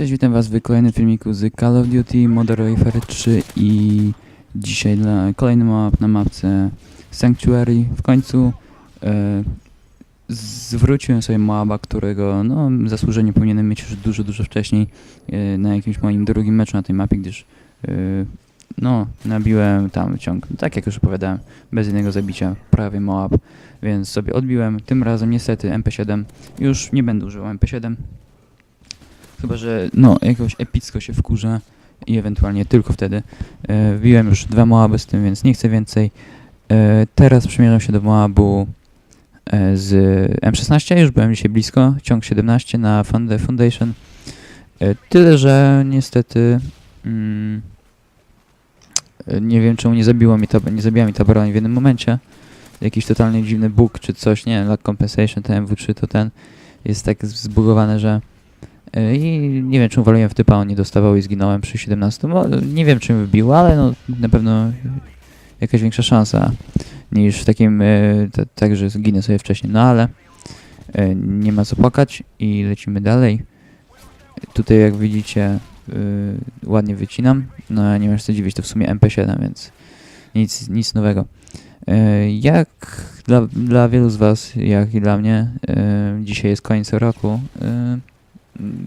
Cześć, witam was w kolejnym filmiku z Call of Duty Modern Warfare 3 i dzisiaj dla kolejny map na mapce Sanctuary. W końcu e, zwróciłem sobie mapa, którego no, zasłużenie powinienem mieć już dużo, dużo wcześniej e, na jakimś moim drugim meczu na tej mapie, gdyż e, no, nabiłem tam ciąg, tak jak już opowiadałem, bez jednego zabicia, prawie Moab, więc sobie odbiłem. Tym razem niestety MP7, już nie będę używał MP7, Chyba, że no, jakoś epicko się wkurzę i ewentualnie tylko wtedy. E, wbiłem już dwa Moaby z tym, więc nie chcę więcej. E, teraz przymierzam się do Moabu e, z M16, już byłem dzisiaj blisko, ciąg 17 na Fund- Foundation. E, tyle, że niestety mm, e, nie wiem czemu nie zabiło mi ta, nie zabija mi ta broń w jednym momencie. Jakiś totalnie dziwny bug czy coś, nie wiem, compensation, ten MW3 to ten jest tak zbugowane, że I nie wiem, czym waliłem w typa, on nie dostawał i zginąłem przy 17. No, nie wiem, czym wybił, ale no, na pewno jakaś większa szansa niż w takim, ta- tak, że zginę sobie wcześniej. No ale e, nie ma co płakać i lecimy dalej. Tutaj, jak widzicie, ładnie wycinam. No, nie wiem, co dziwić, to w sumie MP7, więc nic, nic nowego. Jak dla, dla wielu z Was, jak i dla mnie, dzisiaj jest koniec roku.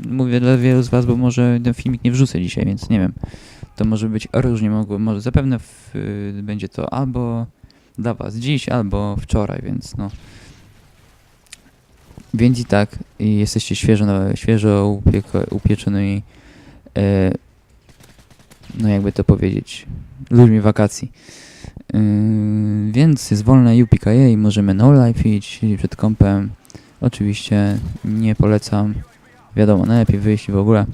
Mówię dla wielu z Was, bo może ten filmik nie wrzucę dzisiaj, więc nie wiem. To może być różnie, mogło, może zapewne w, y, będzie to albo dla Was dziś, albo wczoraj, więc no. Więc i tak, jesteście świeżo, no, świeżo upieko- e, no jakby to powiedzieć, ludźmi wakacji. Yy, więc jest wolna UPKA i możemy no life iść przed kąpem. Oczywiście nie polecam Wiadomo, najlepiej wyjść w ogóle,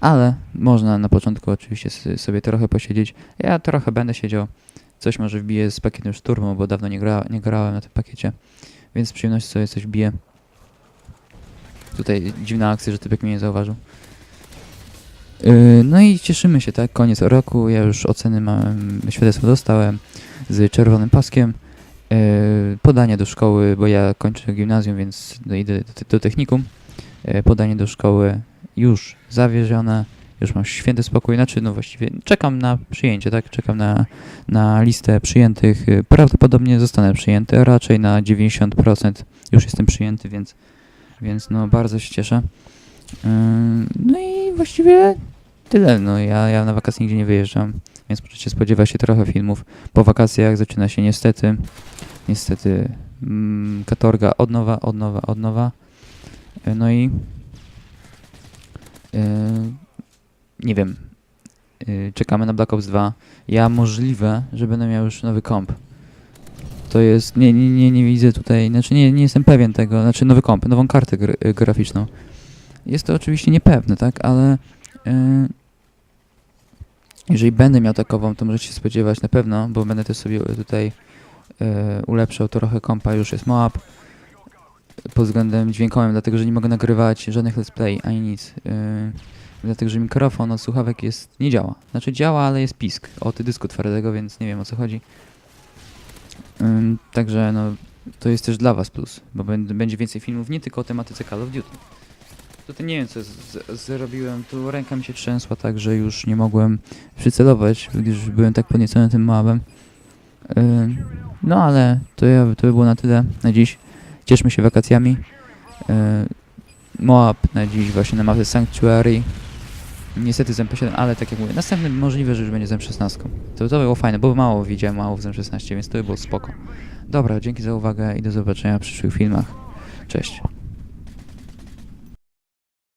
ale można na początku oczywiście sobie trochę posiedzieć. Ja trochę będę siedział. Coś może wbiję z pakietem szturmu, bo dawno nie, gra, nie grałem na tym pakiecie, więc z przyjemnością sobie coś biję. Tutaj dziwna akcja, że typek mnie nie zauważył. Yy, no i cieszymy się, tak? Koniec roku. Ja już oceny mam, świadectwo dostałem z czerwonym paskiem. Yy, podanie do szkoły, bo ja kończę gimnazjum, więc idę do, do technikum. E, podanie do szkoły już zawiezione, już mam święty spokój, znaczy no właściwie czekam na przyjęcie, tak, czekam na, na listę przyjętych, E, prawdopodobnie zostanę przyjęty, raczej na 90% już jestem przyjęty, więc, więc no bardzo się cieszę. Ym, No i właściwie tyle, no ja, ja na wakacje nigdzie nie wyjeżdżam, więc możecie spodziewać się trochę filmów. Po wakacjach zaczyna się niestety, niestety mm, katorga od nowa, od nowa, od nowa. E, No i e, nie wiem. E, czekamy na Black Ops 2. Ja możliwe, że będę miał już nowy komp. To jest. Nie, nie, nie, nie widzę tutaj. Znaczy nie, nie jestem pewien tego. Znaczy nowy komp, nową kartę gr, graficzną. Jest to oczywiście niepewne, tak? Ale e, jeżeli będę miał takową, to możecie się spodziewać na pewno, bo będę też sobie tutaj e, ulepszał trochę kompa. Już jest Moab pod względem dźwiękowym, dlatego że nie mogę nagrywać żadnych let's play ani nic. Yy, dlatego, że mikrofon od słuchawek jest nie działa. Znaczy działa, ale jest pisk od dysku twardego, więc nie wiem o co chodzi. Ym, także no, to jest też dla was plus, bo będ- będzie więcej filmów nie tylko o tematyce Call of Duty. Tutaj nie wiem co zrobiłem, tu ręka mi się trzęsła tak, że już nie mogłem przycelować, gdyż byłem tak podniecony tym mapem. Yy, no ale to, ja, to by było na tyle na dziś. Cieszmy się wakacjami. E, Moab na dziś właśnie na mapie Sanctuary. Niestety z MP7, ale tak jak mówię, następny możliwe, że już będzie z M16. To, to było fajne, bo mało widziałem mało z M16, więc to by było spoko. Dobra, dzięki za uwagę i do zobaczenia w przyszłych filmach. Cześć.